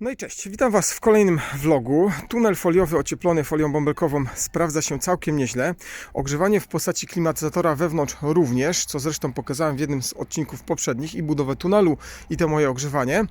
No i cześć, witam Was w kolejnym vlogu. Tunel foliowy ocieplony folią bąbelkową sprawdza się całkiem nieźle. Ogrzewanie w postaci klimatyzatora wewnątrz również, co zresztą pokazałem w jednym z odcinków poprzednich i budowę tunelu i to moje ogrzewanie.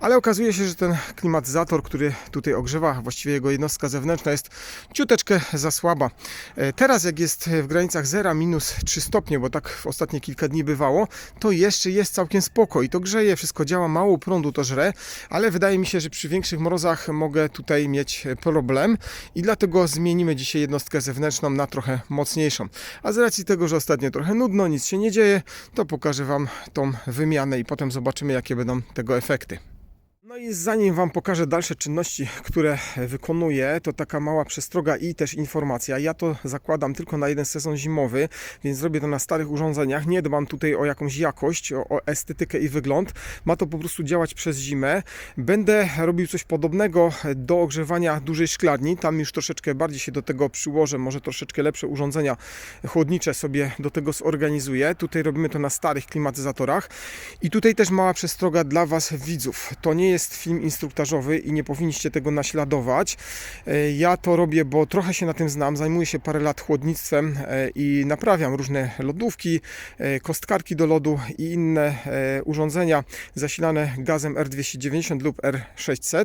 Ale okazuje się, że ten klimatyzator, który tutaj ogrzewa, właściwie jego jednostka zewnętrzna jest ciuteczkę za słaba. E, Teraz jak jest w granicach 0 minus 3 stopnie, bo tak w ostatnie kilka dni bywało, to jeszcze jest całkiem spoko i to grzeje, wszystko działa, mało prądu to żre, ale wydaje mi się, że przy większych mrozach mogę tutaj mieć problem i dlatego zmienimy dzisiaj jednostkę zewnętrzną na trochę mocniejszą. A z racji tego, że ostatnio trochę nudno, nic się nie dzieje, to pokażę Wam tą wymianę i potem zobaczymy jakie będą tego efekty. No i zanim Wam pokażę dalsze czynności, które wykonuję, to taka mała przestroga i też informacja. Ja to zakładam tylko na jeden sezon zimowy, więc zrobię to na starych urządzeniach. Nie dbam tutaj o jakąś jakość, o, o estetykę i wygląd. Ma to po prostu działać przez zimę. Będę robił coś podobnego do ogrzewania dużej szklarni. Tam już troszeczkę bardziej się do tego przyłożę, może troszeczkę lepsze urządzenia chłodnicze sobie do tego zorganizuję. Tutaj robimy to na starych klimatyzatorach. I tutaj też mała przestroga dla Was widzów. To nie jest film instruktażowy i nie powinniście tego naśladować. E, Ja to robię, bo trochę się na tym znam. Zajmuję się parę lat chłodnictwem e, i naprawiam różne lodówki, e, kostkarki do lodu i inne urządzenia zasilane gazem R290 lub R600.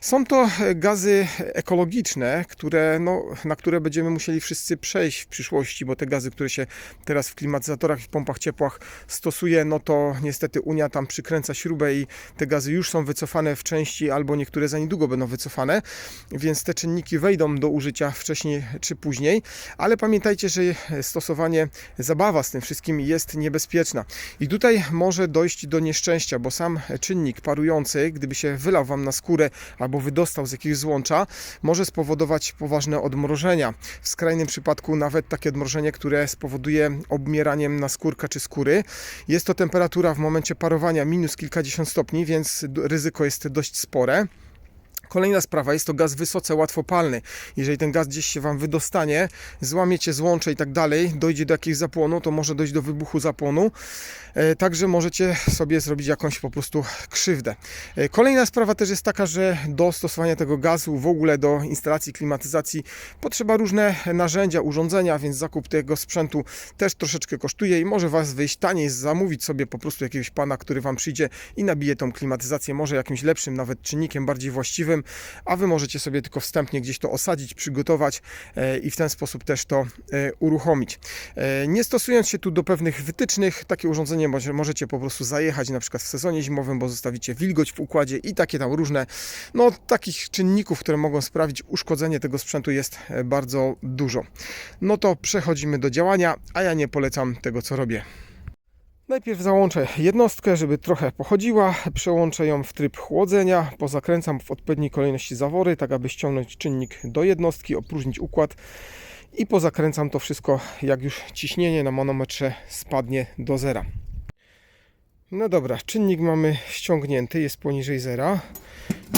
Są to gazy ekologiczne, które, no, na które będziemy musieli wszyscy przejść w przyszłości, bo te gazy, które się teraz w klimatyzatorach i pompach ciepłach stosuje, no to niestety Unia tam przykręca śrubę i te gazy już są wycofane w części, albo niektóre za niedługo będą wycofane, więc te czynniki wejdą do użycia wcześniej czy później, ale pamiętajcie, że stosowanie zabawa z tym wszystkim jest niebezpieczna. I tutaj może dojść do nieszczęścia, bo sam czynnik parujący, gdyby się wylał Wam na skórę albo wydostał z jakiegoś złącza, może spowodować poważne odmrożenia. W skrajnym przypadku nawet takie odmrożenie, które spowoduje obmieraniem naskórka czy skóry. Jest to temperatura w momencie parowania minus kilkadziesiąt stopni, więc d- ryzyko jest dość spore. Kolejna sprawa, jest to gaz wysoce łatwopalny. Jeżeli ten gaz gdzieś się Wam wydostanie, złamiecie złącze i tak dalej, dojdzie do jakiegoś zapłonu, to może dojść do wybuchu zapłonu. E, Także możecie sobie zrobić jakąś po prostu krzywdę. E, Kolejna sprawa też jest taka, że do stosowania tego gazu, w ogóle do instalacji klimatyzacji potrzeba różne narzędzia, urządzenia, więc zakup tego sprzętu też troszeczkę kosztuje i może Was wyjść taniej zamówić sobie po prostu jakiegoś pana, który Wam przyjdzie i nabije tą klimatyzację, może jakimś lepszym nawet czynnikiem, bardziej właściwym, a Wy możecie sobie tylko wstępnie gdzieś to osadzić, przygotować e, i w ten sposób też to e, uruchomić. E, Nie stosując się tu do pewnych wytycznych, takie urządzenie może, możecie po prostu zajechać na przykład w sezonie zimowym, bo zostawicie wilgoć w układzie i takie tam różne, no takich czynników, które mogą sprawić uszkodzenie tego sprzętu jest bardzo dużo. No to przechodzimy do działania, a ja nie polecam tego, co robię. Najpierw załączę jednostkę, żeby trochę pochodziła, przełączę ją w tryb chłodzenia, pozakręcam w odpowiedniej kolejności zawory, tak aby ściągnąć czynnik do jednostki, opróżnić układ i pozakręcam to wszystko, jak już ciśnienie na manometrze spadnie do zera. No dobra, czynnik mamy ściągnięty, jest poniżej zera,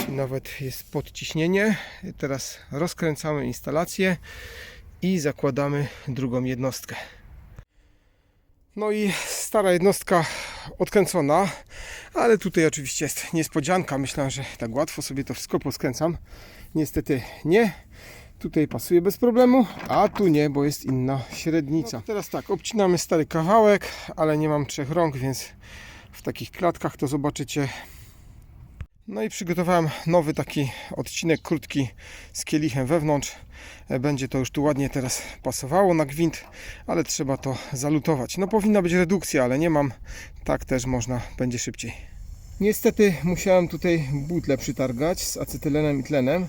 nawet jest podciśnienie. Teraz rozkręcamy instalację i zakładamy drugą jednostkę. No i stara jednostka odkręcona, ale tutaj oczywiście jest niespodzianka. Myślałem, że tak łatwo sobie to wszystko poskręcam. Niestety nie. Tutaj pasuje bez problemu, a tu nie, bo jest inna średnica. No, teraz tak, obcinamy stary kawałek, ale nie mam trzech rąk, więc w takich klatkach to zobaczycie. No i przygotowałem nowy taki odcinek krótki z kielichem wewnątrz. E, Będzie to już tu ładnie teraz pasowało na gwint, ale trzeba to zalutować. No powinna być redukcja, ale nie mam. Tak też można, będzie szybciej. Niestety musiałem tutaj butle przytargać z acetylenem i tlenem,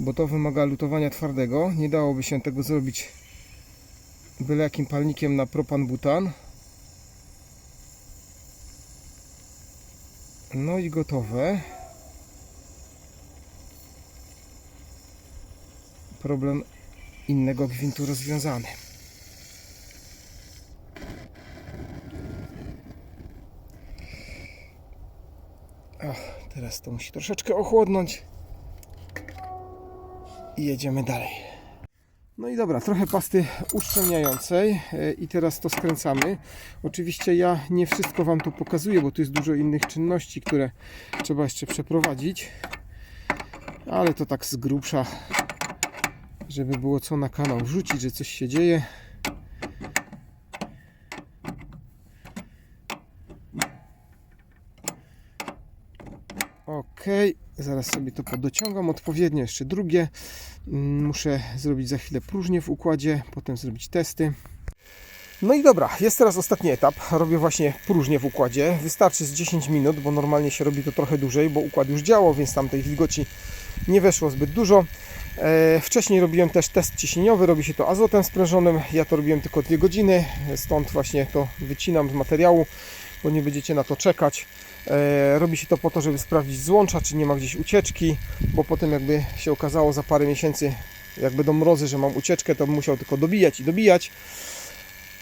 bo to wymaga lutowania twardego. Nie dałoby się tego zrobić byle jakim palnikiem na propan-butan. No i gotowe. Problem innego gwintu rozwiązany. O, teraz to musi troszeczkę ochłodnąć. I jedziemy dalej. No i dobra, trochę pasty uszczelniającej e, i teraz to skręcamy. Oczywiście ja nie wszystko Wam tu pokazuję, bo tu jest dużo innych czynności, które trzeba jeszcze przeprowadzić. Ale to tak z grubsza, żeby było co na kanał wrzucić, że coś się dzieje. Ok, zaraz sobie to podociągam odpowiednio, jeszcze drugie. Mm, Muszę zrobić za chwilę próżnię w układzie, potem zrobić testy. No i dobra, jest teraz ostatni etap. Robię właśnie próżnię w układzie. Wystarczy z 10 minut, bo normalnie się robi to trochę dłużej, bo układ już działał, więc tam tej wilgoci nie weszło zbyt dużo. E, wcześniej robiłem też test ciśnieniowy, robi się to azotem sprężonym. Ja to robiłem tylko 2 godziny, stąd właśnie to wycinam z materiału, bo nie będziecie na to czekać. E, robi się to po to, żeby sprawdzić złącza, czy nie ma gdzieś ucieczki, bo potem jakby się okazało za parę miesięcy, jak będą mrozy, że mam ucieczkę, to bym musiał tylko dobijać i dobijać.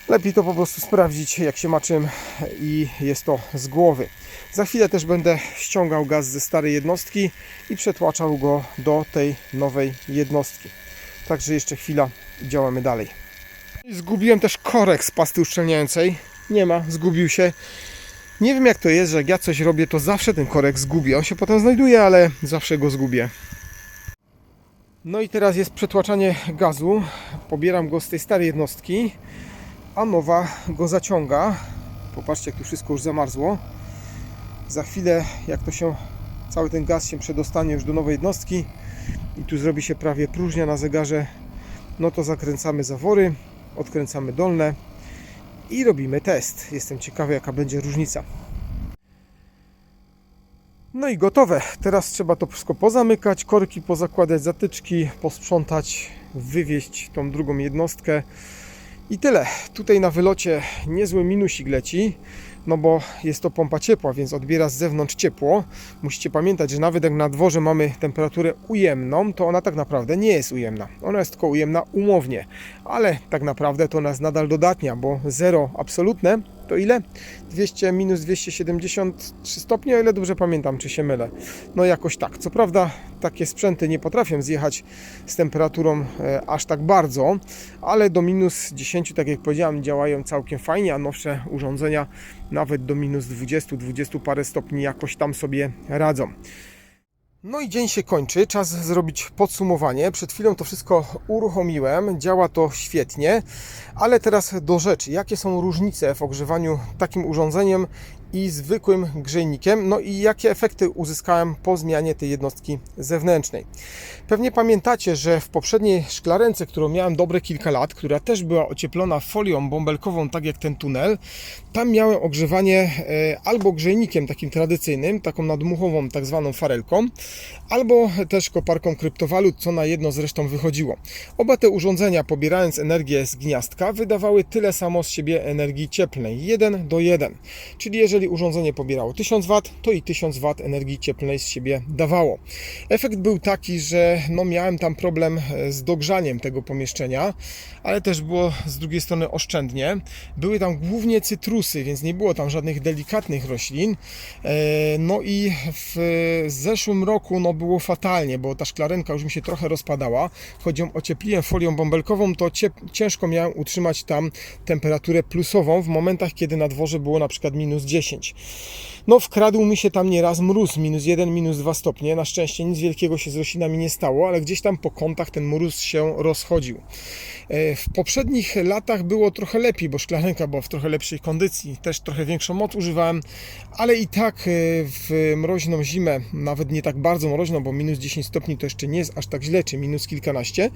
Lepiej to po prostu sprawdzić, jak się ma czym i jest to z głowy. Za chwilę też będę ściągał gaz ze starej jednostki i przetłaczał go do tej nowej jednostki. Także jeszcze chwila działamy dalej. Zgubiłem też korek z pasty uszczelniającej. Nie ma, zgubił się. Nie wiem jak to jest, że jak ja coś robię, to zawsze ten korek zgubię. On się potem znajduje, ale zawsze go zgubię. No i teraz jest przetłaczanie gazu. Pobieram go z tej starej jednostki, a nowa go zaciąga. Popatrzcie, jak tu wszystko już zamarzło. Za chwilę, jak to się cały ten gaz się przedostanie już do nowej jednostki i tu zrobi się prawie próżnia na zegarze, no to zakręcamy zawory, odkręcamy dolne i robimy test. Jestem ciekawy, jaka będzie różnica. No i gotowe. Teraz trzeba to wszystko pozamykać, korki pozakładać, zatyczki, posprzątać, wywieźć tą drugą jednostkę. I tyle. Tutaj na wylocie niezły minusik leci, no bo jest to pompa ciepła, więc odbiera z zewnątrz ciepło. Musicie pamiętać, że nawet jak na dworze mamy temperaturę ujemną, to ona tak naprawdę nie jest ujemna. Ona jest tylko ujemna umownie, ale tak naprawdę to nas nadal dodatnia, bo zero absolutne to ile? 200 minus 273 stopnie, o ile dobrze pamiętam, czy się mylę. No jakoś tak. Co prawda takie sprzęty nie potrafią zjechać z temperaturą e, aż tak bardzo, ale do minus 10, tak jak powiedziałem, działają całkiem fajnie, a nowsze urządzenia nawet do minus 20, 20 parę stopni jakoś tam sobie radzą. No i dzień się kończy, czas zrobić podsumowanie. Przed chwilą to wszystko uruchomiłem, działa to świetnie, ale teraz do rzeczy. Jakie są różnice w ogrzewaniu takim urządzeniem i zwykłym grzejnikiem? No i jakie efekty uzyskałem po zmianie tej jednostki zewnętrznej? Pewnie pamiętacie, że w poprzedniej szklarence, którą miałem dobre kilka lat, która też była ocieplona folią bąbelkową, tak jak ten tunel, tam miałem ogrzewanie e, albo grzejnikiem takim tradycyjnym, taką nadmuchową, tak zwaną farelką, albo też koparką kryptowalut, co na jedno zresztą wychodziło. Oba te urządzenia, pobierając energię z gniazdka, wydawały tyle samo z siebie energii cieplnej, 1 do 1. Czyli jeżeli urządzenie pobierało 1000 W, to i 1000 W energii cieplnej z siebie dawało. Efekt był taki, że no miałem tam problem e, z dogrzaniem tego pomieszczenia, ale też było z drugiej strony oszczędnie. Były tam głównie cytrusy, więc nie było tam żadnych delikatnych roślin. E, No i w zeszłym roku no było fatalnie, bo ta szklarenka już mi się trochę rozpadała. Choć ją ociepliłem folią bąbelkową, to ciężko miałem utrzymać tam temperaturę plusową w momentach, kiedy na dworze było na przykład minus 10. No wkradł mi się tam nieraz mróz, minus 1, minus 2 stopnie. Na szczęście nic wielkiego się z roślinami nie stało, ale gdzieś tam po kątach ten mróz się rozchodził. E, W poprzednich latach było trochę lepiej, bo szklanka była w trochę lepszej kondycji. Też trochę większą moc używałem, ale i tak e, w mroźną zimę, nawet nie tak bardzo mroźną, bo minus 10 stopni to jeszcze nie jest aż tak źle, czy minus kilkanaście,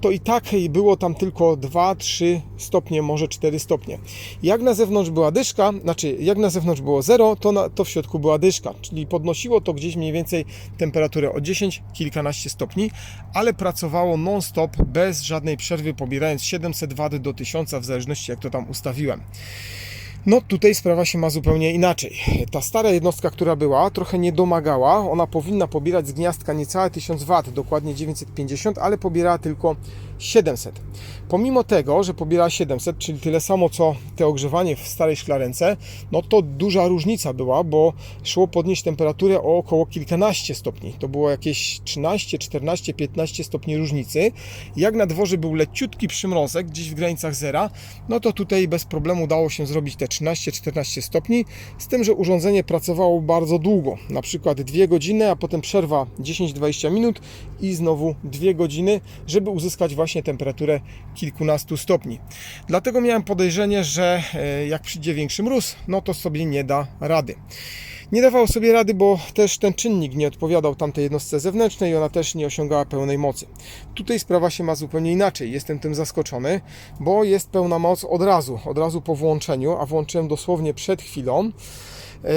to i tak było tam tylko 2-3 stopnie, może 4 stopnie. Jak na zewnątrz była dyszka, znaczy jak na zewnątrz było 0, to, na, to w środku była dyszka, czyli podnosiło to gdzieś mniej więcej temperaturę o 10, kilkanaście stopni, ale pracowało non-stop, bez żadnej przerwy, pobierając 700 W do 1000, w zależności jak to tam ustawiłem. No tutaj sprawa się ma zupełnie inaczej. Ta stara jednostka, która była, trochę nie domagała. Ona powinna pobierać z gniazdka niecałe 1000 W, dokładnie 950, ale pobierała tylko 700. Pomimo tego, że pobiera 700, czyli tyle samo co te ogrzewanie w starej szklarence, no to duża różnica była, bo szło podnieść temperaturę o około kilkanaście stopni. To było jakieś 13, 14, 15 stopni różnicy. Jak na dworze był leciutki przymrozek, gdzieś w granicach zera, no to tutaj bez problemu dało się zrobić te 13-14 stopni, z tym, że urządzenie pracowało bardzo długo, na przykład 2 godziny, a potem przerwa 10-20 minut i znowu 2 godziny, żeby uzyskać właśnie temperaturę kilkunastu stopni. Dlatego miałem podejrzenie, że e, jak przyjdzie większy mróz, no to sobie nie da rady. Nie dawał sobie rady, bo też ten czynnik nie odpowiadał tamtej jednostce zewnętrznej i ona też nie osiągała pełnej mocy. Tutaj sprawa się ma zupełnie inaczej. Jestem tym zaskoczony, bo jest pełna moc od razu, od razu po włączeniu, a włączyłem dosłownie przed chwilą. Yy,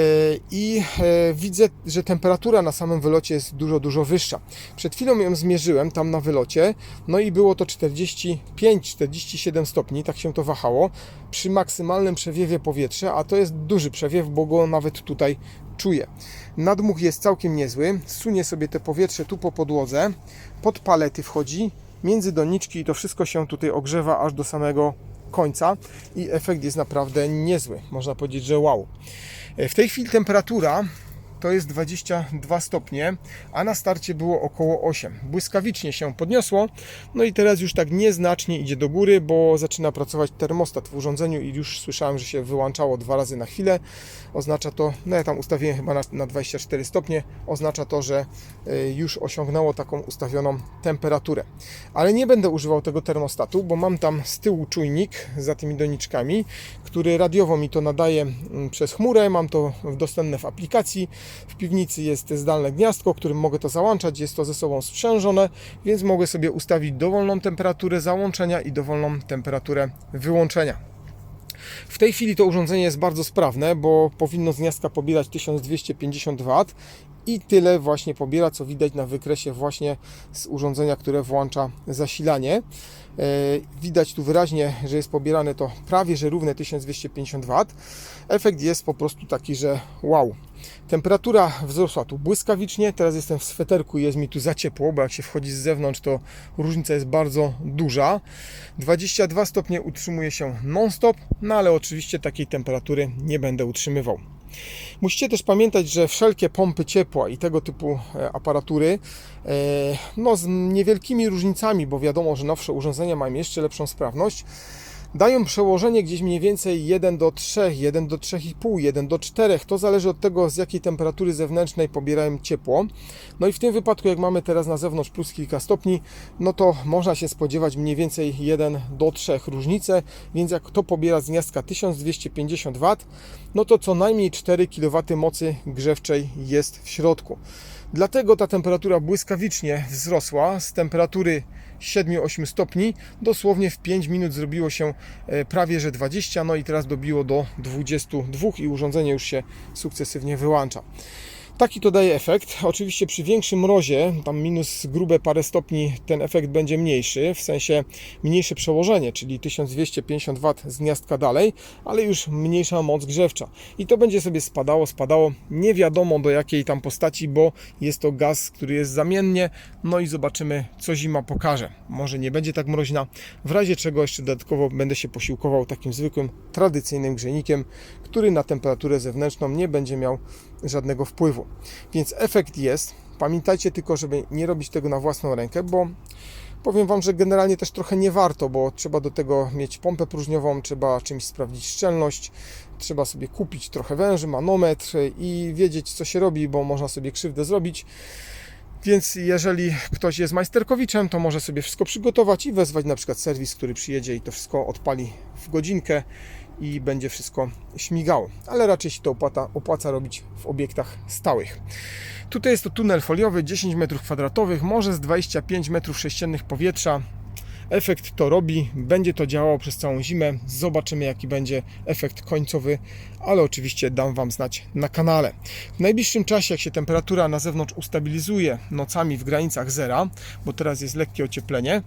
I e, widzę, że temperatura na samym wylocie jest dużo, dużo wyższa. Przed chwilą ją zmierzyłem tam na wylocie, no i było to 45-47 stopni, tak się to wahało, przy maksymalnym przewiewie powietrza, a to jest duży przewiew, bo go nawet tutaj czuję. Nadmuch jest całkiem niezły, sunie sobie te powietrze tu po podłodze, pod palety wchodzi, między doniczki i to wszystko się tutaj ogrzewa aż do samego końca i efekt jest naprawdę niezły. Można powiedzieć, że wow. W tej chwili temperatura to jest 22 stopnie, a na starcie było około 8. Błyskawicznie się podniosło, no i teraz już tak nieznacznie idzie do góry, bo zaczyna pracować termostat w urządzeniu i już słyszałem, że się wyłączało dwa razy na chwilę. Oznacza to, no ja tam ustawiłem chyba na, na 24 stopnie, oznacza to, że y, już osiągnęło taką ustawioną temperaturę. Ale nie będę używał tego termostatu, bo mam tam z tyłu czujnik za tymi doniczkami, który radiowo mi to nadaje mm, przez chmurę, mam to dostępne w aplikacji. W piwnicy jest zdalne gniazdko, którym mogę to załączać, jest to ze sobą sprzężone, więc mogę sobie ustawić dowolną temperaturę załączenia i dowolną temperaturę wyłączenia. W tej chwili to urządzenie jest bardzo sprawne, bo powinno z gniazdka pobierać 1250 W i tyle właśnie pobiera, co widać na wykresie właśnie z urządzenia, które włącza zasilanie. E, Widać tu wyraźnie, że jest pobierane to prawie że równe 1250 W. Efekt jest po prostu taki, że wow. Temperatura wzrosła tu błyskawicznie, teraz jestem w sweterku i jest mi tu za ciepło, bo jak się wchodzi z zewnątrz, to różnica jest bardzo duża. 22 stopnie utrzymuje się non-stop, no ale oczywiście takiej temperatury nie będę utrzymywał. Musicie też pamiętać, że wszelkie pompy ciepła i tego typu e, aparatury, e, no z niewielkimi różnicami, bo wiadomo, że nowsze urządzenia mają jeszcze lepszą sprawność, dają przełożenie gdzieś mniej więcej 1 do 3, 1 do 3,5, 1 do 4. To zależy od tego, z jakiej temperatury zewnętrznej pobierają ciepło. No i w tym wypadku, jak mamy teraz na zewnątrz plus kilka stopni, no to można się spodziewać mniej więcej 1 do 3 różnice, więc jak to pobiera z gniazdka 1250 W, no to co najmniej 4 kW mocy grzewczej jest w środku. Dlatego ta temperatura błyskawicznie wzrosła z temperatury 7-8 stopni. Dosłownie w 5 minut zrobiło się e, prawie że 20, no i teraz dobiło do 22 i urządzenie już się sukcesywnie wyłącza. Taki to daje efekt. Oczywiście przy większym mrozie, tam minus grube parę stopni, ten efekt będzie mniejszy, w sensie mniejsze przełożenie, czyli 1250 W z gniazdka dalej, ale już mniejsza moc grzewcza. I to będzie sobie spadało, spadało, nie wiadomo do jakiej tam postaci, bo jest to gaz, który jest zamiennie, no i zobaczymy, co zima pokaże. Może nie będzie tak mroźna, w razie czego jeszcze dodatkowo będę się posiłkował takim zwykłym, tradycyjnym grzejnikiem, który na temperaturę zewnętrzną nie będzie miał żadnego wpływu. Więc efekt jest. Pamiętajcie tylko, żeby nie robić tego na własną rękę, bo powiem Wam, że generalnie też trochę nie warto, bo trzeba do tego mieć pompę próżniową, trzeba czymś sprawdzić szczelność, trzeba sobie kupić trochę węży, manometr i wiedzieć, co się robi, bo można sobie krzywdę zrobić. Więc jeżeli ktoś jest majsterkowiczem, to może sobie wszystko przygotować i wezwać na przykład serwis, który przyjedzie i to wszystko odpali w godzinkę i będzie wszystko śmigało. Ale raczej się to opłaca, opłaca robić w obiektach stałych. Tutaj jest to tunel foliowy 10 m2, może z 25 m3 powietrza. Efekt to robi, będzie to działało przez całą zimę. Zobaczymy, jaki będzie efekt końcowy, ale oczywiście dam Wam znać na kanale. W najbliższym czasie, jak się temperatura na zewnątrz ustabilizuje nocami w granicach zera, bo teraz jest lekkie ocieplenie,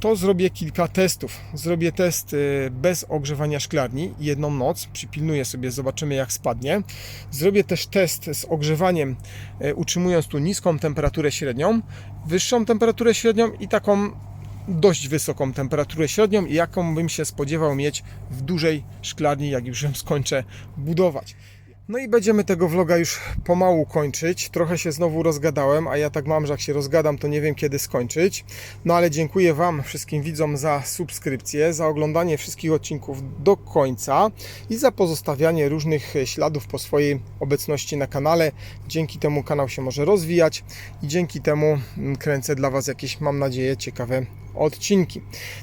to zrobię kilka testów. Zrobię test y, bez ogrzewania szklarni jedną noc, przypilnuję sobie, zobaczymy jak spadnie. Zrobię też test z ogrzewaniem, y, utrzymując tu niską temperaturę średnią, wyższą temperaturę średnią i taką dość wysoką temperaturę średnią i jaką bym się spodziewał mieć w dużej szklarni, jak już ją skończę budować. No i będziemy tego vloga już pomału kończyć. Trochę się znowu rozgadałem, a ja tak mam, że jak się rozgadam, to nie wiem kiedy skończyć. No ale dziękuję Wam, wszystkim widzom, za subskrypcję, za oglądanie wszystkich odcinków do końca i za pozostawianie różnych śladów po swojej obecności na kanale. Dzięki temu kanał się może rozwijać i dzięki temu kręcę dla Was jakieś, mam nadzieję, ciekawe odcinki.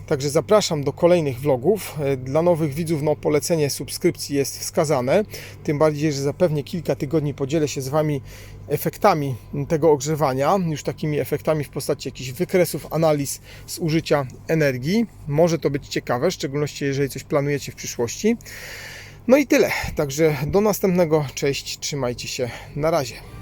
Także zapraszam do kolejnych vlogów. E, Dla nowych widzów no, polecenie subskrypcji jest wskazane. Tym bardziej, że za pewnie kilka tygodni podzielę się z Wami efektami tego ogrzewania, już takimi efektami w postaci jakichś wykresów, analiz z użycia energii. Może to być ciekawe, w szczególności jeżeli coś planujecie w przyszłości. No i tyle. Także do następnego. Cześć, trzymajcie się. Na razie.